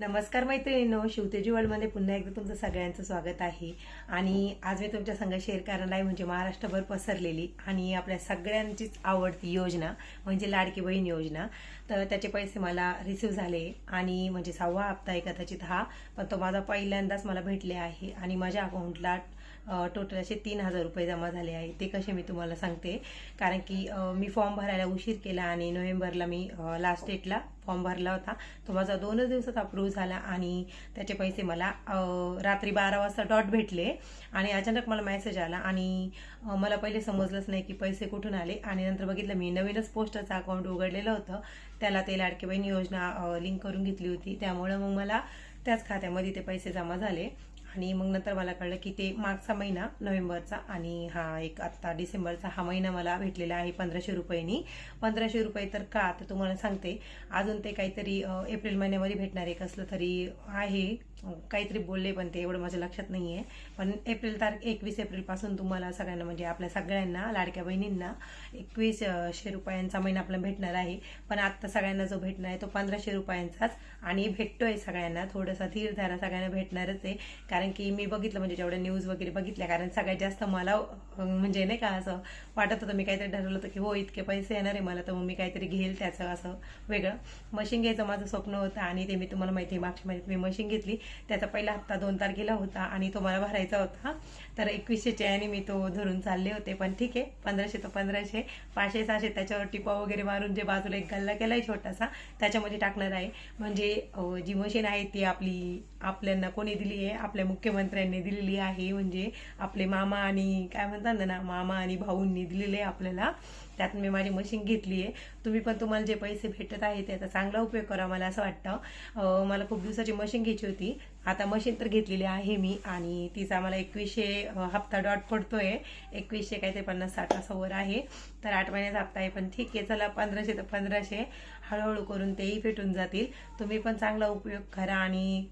नमस्कार मैत्रिणींनो शिवतेजी वर्ल्डमध्ये पुन्हा एकदा तुमचं सगळ्यांचं स्वागत आहे. आणि आज मी तुमच्या संग शेअर करायला आहे म्हणजे महाराष्ट्रभर पसरलेली आणि आपल्या सगळ्यांचीच आवडती योजना म्हणजे लाडकी बहीण योजना. तर त्याचे पैसे मला रिसिव्ह झाले आणि म्हणजे सहावा हप्ता आहे कदाचित हा पण तो माझा पहिल्यांदाच मला भेटले आहे आणि माझ्या अकाउंटला टोटल असे तीन हजार रुपये जमा झाले आहे ते कसे मी तुम्हाला सांगते. कारण की मी फॉर्म भरायला उशीर केला आणि नोव्हेंबरला मी लास्ट डेटला फॉर्म भरला होता. तो माझा दोनच दिवसात अप्रूव्ह झाला आणि त्याचे पैसे मला रात्री बारा वाजता डॉट भेटले. आणि अचानक मला मेसेज आला आणि मला पहिले समजलंच नाही की पैसे कुठून आले. आणि नंतर बघितलं मी नवीनच पोस्टचं अकाउंट उघडलेलं होतं. त्याला ते लाडकी बहीण योजना लिंक करून घेतली होती. त्यामुळं मग मला त्याच खात्यामध्ये ते पैसे जमा झाले. आणि मग नंतर मला कळलं की ते मागचा महिना नोव्हेंबरचा आणि हा एक आत्ता डिसेंबरचा हा महिना मला भेटलेला आहे पंधराशे रुपयांनी. पंधराशे रुपये तर का? तर तुम्हाला सांगते. अजून ते काहीतरी एप्रिल महिन्यामध्ये भेटणार आहे कसलं तरी आहे. काहीतरी बोलले पण ते एवढं माझ्या लक्षात नाही आहे पण एप्रिल तारीख एकवीस एप्रिलपासून तुम्हाला सगळ्यांना म्हणजे आपल्या सगळ्यांना लाडक्या बहिणींना एकवीसशे रुपयांचा महिना आपला भेटणार आहे. पण आत्ता सगळ्यांना जो भेटणार आहे तो पंधराशे रुपयांचाच आणि भेटतोय सगळ्यांना. थोडासा धीरधारा सगळ्यांना भेटणारच आहे. कारण की मी बघितलं म्हणजे जेवढ्या न्यूज वगैरे बघितल्या कारण सगळ्यात जास्त मला म्हणजे नाही का असं वाटत होतं मी काहीतरी ठरवलं होतं की हो इतके पैसे येणार आहे मला तर मग मी काहीतरी घेईल त्याचं असं वेगळं. मशीन घ्यायचं माझं स्वप्न होतं आणि ते मी तुम्हाला माहिती आहे मागच्या महिन्यात मी मशीन घेतली. त्याचा पहिला हप्ता दोन तारखेला होता आणि तो मला भरायचा होता. तर एकवीसशेचे आणि मी तो धरून चालले होते पण ठीक आहे पंधराशे तर पंधराशे पाचशे सहाशे त्याच्यावर टिपा वगैरे मारून जे बाजूला एक गल्ला केलाय छोटासा त्याच्यामध्ये टाकणार आहे. म्हणजे जी मशीन आहे ती आपली आपल्यांना कोणी दिली आहे आपल्या मुख्यमंत्र्यांनी दिलेली आहे. म्हणजे आपले मामा आणि काय म्हणतात ना मामा आणि भाऊंनी दिलेले आहे आपल्याला. त्यात मी माझी मशीन घेतली आहे तुम्ही पण तुम्हाला जे पैसे भेटत आहे त्याचा चांगला उपयोग करा मला असं वाटतं. मला खूप दिवसाची मशीन घ्यायची होती. आता मशीन तर घेतलेली आहे मी आणि तिचा मला एकवीसशे हप्ता डॉट पडतोय. एकवीसशे काहीतरी पन्नास साठ असं वर आहे. तर आठ महिन्याचा हप्ता आहे पण ठीक आहे चला पंधराशे तर पंधराशे. हळूहळू करून तेही भेटून जातील. तुम्ही पण चांगला उपयोग करा आणि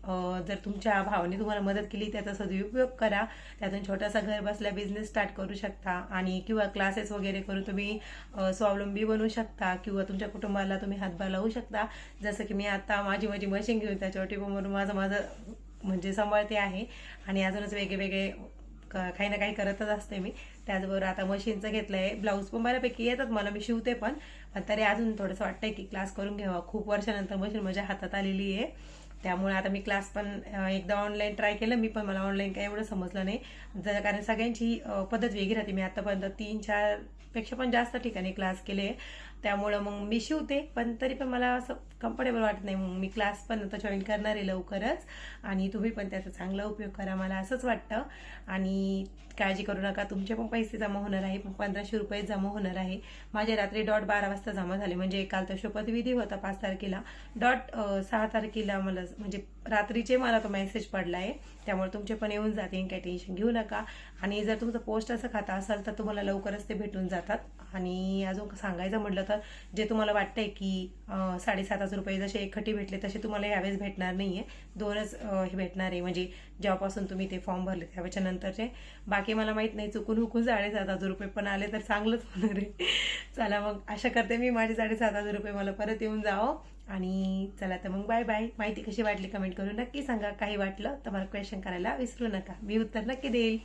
जर तुमच्या भावाने तुम्हाला मदत केली त्याचा सदुपयोग करा. त्यातून छोटासा घर बसल्या बिझनेस स्टार्ट करू शकता आणि किंवा क्लासेस वगैरे करून तुम्ही स्वावलंबी बनू शकता किंवा तुमच्या कुटुंबाला तुम्ही हातभार लावू शकता. जसं की मी आता माझी माझी मशीन घेऊन त्याच्यावर टिपून माझं माझं म्हणजे सांभाळते आहे. आणि अजूनच वेगवेगळे क- काही ना काही करतच असते मी. त्याचबरोबर आता मशीनचं घेतलं आहे ब्लाऊज पण बऱ्यापैकी येतात. मला मी शिवते पण. पण तरी अजून थोडंसं वाटतंय की क्लास करून घ्यावा. खूप वर्षानंतर मशीन माझ्या हातात आलेली आहे. त्यामुळे आता मी क्लास पण एकदा ऑनलाईन ट्राय केलं मी पण मला ऑनलाईन काही एवढं समजलं नाही. जर कारण सगळ्यांची पद्धत वेगळी राहते. मी आतापर्यंत तीन चारपेक्षा पण जास्त ठिकाणी क्लास केले. त्यामुळं मग मी शिवते पण तरी पण मला असं कम्फर्टेबल वाटत नाही. मग मी क्लास पण आता जॉईन करणार आहे लवकरच. आणि तुम्ही पण त्याचा चांगला उपयोग करा मला असंच वाटतं. आणि काळजी करू नका तुमचे पण पैसे जमा होणार आहे. पण पंधराशे रुपये जमा होणार आहे. माझे रात्री डॉट बारा वाजता जमा झाले. म्हणजे काल तर शपथविधी होता पाच तारखेला. डॉट सहा तारखेला मला म्हणजे रात्रीचे मला तो मेसेज पडला आहे त्यामुळे तुमचे पण येऊन जातील काही टेन्शन घेऊ नका. आणि जर तुमचं पोस्ट असं खाता असाल तर तुम्हाला लवकरच ते भेटून जातात. आणि अजून सांगायचं म्हटलं तर जे तुम्हाला वाटतंय की साडेसात हजार रुपये जसे एकखटी भेटले तसे तुम्हाला यावेळेस भेटणार नाहीये. दोनच हे भेटणार आहे. म्हणजे जेव्हापासून तुम्ही ते फॉर्म भरले त्यावेळेच्या नंतरचे. बाकी मला माहीत नाही चुकून हुकून साडेसात हजार रुपये पण आले तर चांगलंच होणार आहे. चला मग आशा करते मी माझे साडेसात हजार रुपये मला परत येऊन जावं. आणि चला तर मग बाय बाय माहिती कशी वाटली कमेंट करून नक्की सांगा. काही वाटलं तर मला क्वेश्चन करायला विसरू नका. मी उत्तर नक्की देईल.